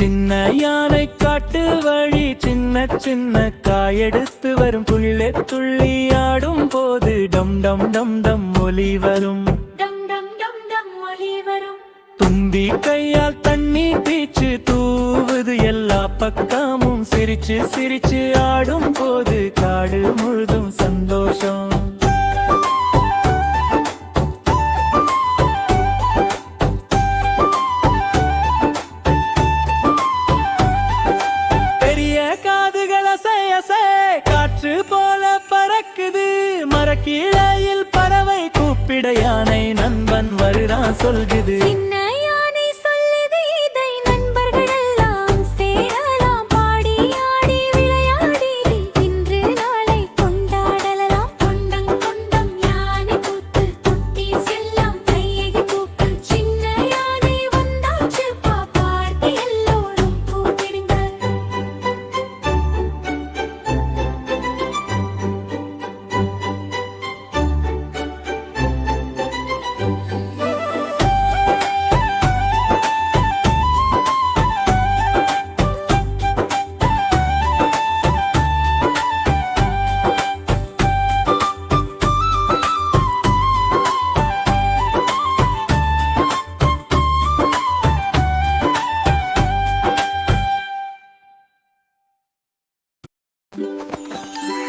சின்ன யானை காட்டு வழி சின்ன சின்ன காயெடுத்து வரும். புள்ளே துள்ளி ஆடும் போது டம் டம் டம் டம் ஒலி வரும். டம் டம் டம் டம் ஒலி வரும். தும்பி கையால் தண்ணி பீச்சு தூவுது. எல்லா பக்கமும் சிரிச்சு சிரிச்சு ஆடும் போது காடு முழுதும் சந்தோஷம். பறக்குது மரக்கீழாயில் பறவை கூப்பிட யானை நண்பன் வருதான் சொல்குது. Música